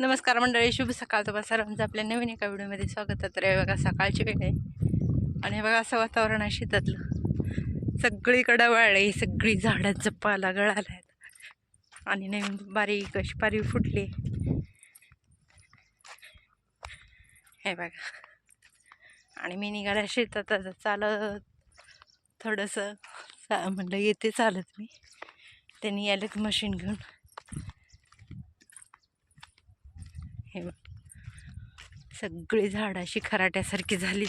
नमस्कार मंडळी शुभ सकाळ तुम्हाला सर्वांचं. आपल्या नवीन एका व्हिडिओमध्ये स्वागत आहे. तर हे बघा सकाळची वेळ आहे. आणि हे बघा असं वातावरण आहे शेतातलं. सगळीकडं वाळले सगळी झाडांचं पाला गळाला आहेत. आणि नवीन बारीक अशी पारी फुटली हे बघा. आणि मी निघाल्या शेतात आता. चालत थोडंसं चा म्हणलं येते चालत मी. त्यांनी यायला मशीन घेऊन हे बघ. सगळी झाड अशी खराट्यासारखी झाली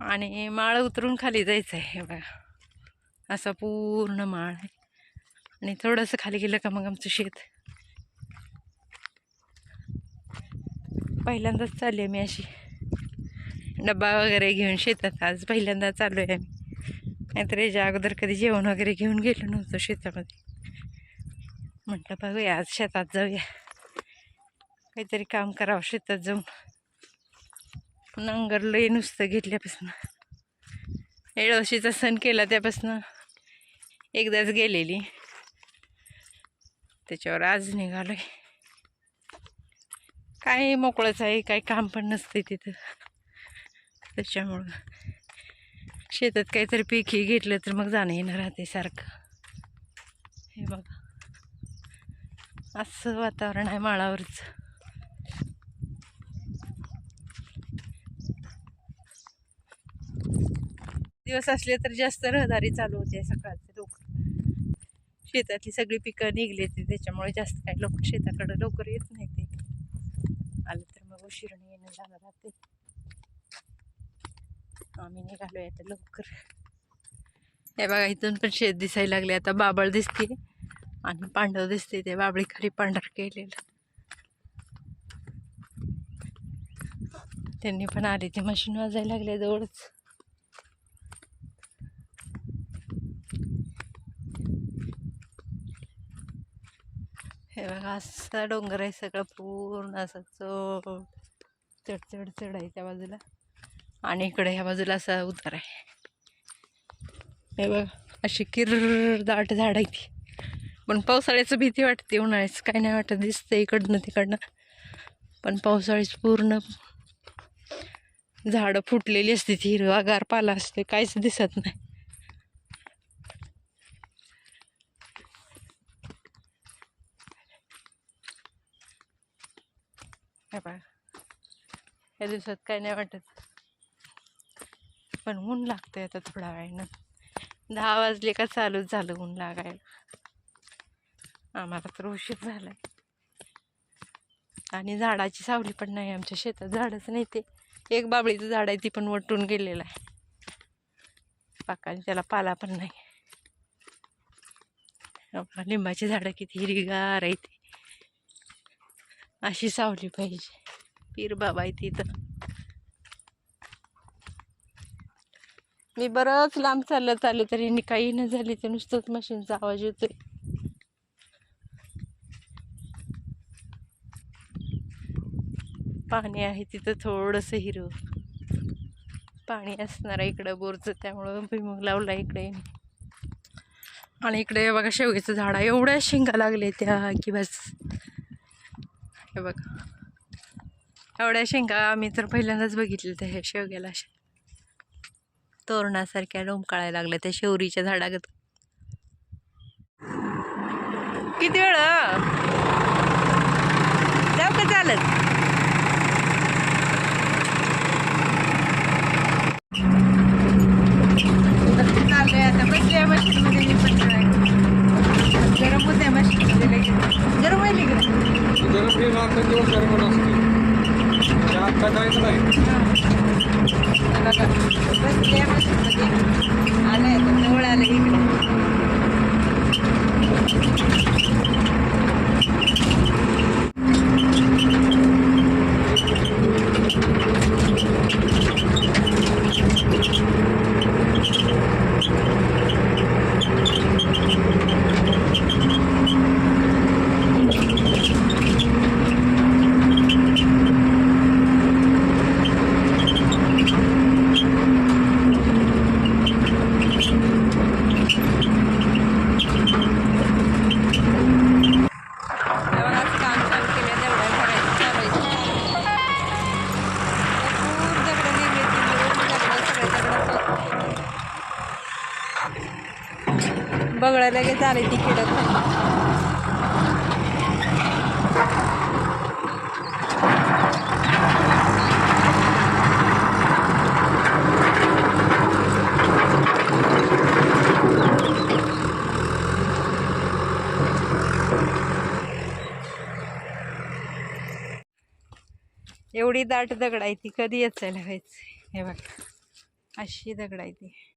आणि माळ उतरून खाली जायचं आहे हे बघा. असा पूर्ण माळ आहे. आणि थोडंसं खाली गेलं का मग आमचं शेत. पहिल्यांदाच चालली आहे मी अशी. डब्बा वगैरे घेऊन शेतात. आज पहिल्यांदा चालू आहे आम्ही. नाहीतर याच्या अगोदर कधी जेवण वगैरे घेऊन गेलो नव्हतं शेतामध्ये. म्हटलं बघूया आज शेतात जाऊया. काहीतरी काम करावं शेतात जाऊन. नांगरलंय नुसतं घेतल्यापासून. एळवशीचा सण केला त्यापासून. एकदाच गेलेली. त्याच्यावर आज निघालोय. काय मोकळंच आहे काही काम पण नसते तिथं. त्याच्यामुळं. शेतात काहीतरी पीकही घेतलं तर मग जाणं येणं राहते सारखं. हे बघा. असं वातावरण आहे माळावरचं. दिवस असले तर जास्त रहदारी चालू होते सकाळचे लोक. शेतातली सगळी पिकं निघली ते त्याच्यामुळे जास्त काही लोक शेताकडे लवकर येत नाही ते. आलं तर मग उशिरणी येणं झालं राहते आम्ही निघालो आता लवकर. हे बघा इथून पण शेत दिसायला लागले. आता बाबळ दिसते आणि पांडव दिसते ते बाबळी खाली पांढर केलेलं. त्यांनी पण आली ती मशीन वाजायला लागले जवळच. हे बघा असा डोंगर आहे सगळं पूर्ण असं चढ चढ चढ चढ आहे त्या बाजूला. आणि इकडे ह्या बाजूला असा उतार आहे. हे बघा अशी किर दाट झाड आहे ती पण पावसाळ्याचं भीती वाटते उन्हाळ्याचं. काही नाही वाटत दिसतं इकडनं तिकडनं. पण पावसाळीच पूर्ण झाडं फुटलेली असते ती. हिरवागार पाला असते काहीच दिसत नाही. हे बघा या दिवसात काही नाही वाटत. पण ऊन लागतं आता थोडा वेळानं. दहा वाजले का चालूच झालं ऊन लागायला. आम्हाला तर उशीर झालाय. आणि झाडाची सावली पण नाही आमच्या शेतात झाडच नाही ते. एक बाबळीचं झाड आहे ती पण वटून गेलेलं आहे. पाकाने त्याला पाला पण नाही. लिंबाची झाडं किती हिरवीगार आहे ती अशी सावली पाहिजे. पीर बाबा आहे तिथं. मी बरंच लांब चाललं चाललं तरी नि काही न झाली तर नुसतंच मशीनचा आवाज येतोय. पाणी आहे तिथं थोडंसं हिरवं. पाणी असणार आहे इकडं बोरचं त्यामुळं भुईमुग लावला इकडे आणि इकडे बघा शेवग्याचं झाड एवढ्या शेंगा लागले त्या की बस. हे बघा. एवढ्या शेंगा आम्ही तर पहिल्यांदाच बघितले त्या ह्या शेवग्याला अशा. तोरणासारख्या लोंबकाळायला लागल्या त्या शेवरीच्या झाडागत. किती वेळ जाऊ का चालत चाललंय आता बसले मशीनमध्ये मी पण गरम होते मशीनमध्ये लगेच गरम व्हायली का गरम हे मागचा दिवस गरम असते त्या आता काहीच नाही बघडं लगेच आले ती किडत एवढी दाट दगड आहे ती कधी येचायला व्हायचं हे बघ अशी दगड आहे ती.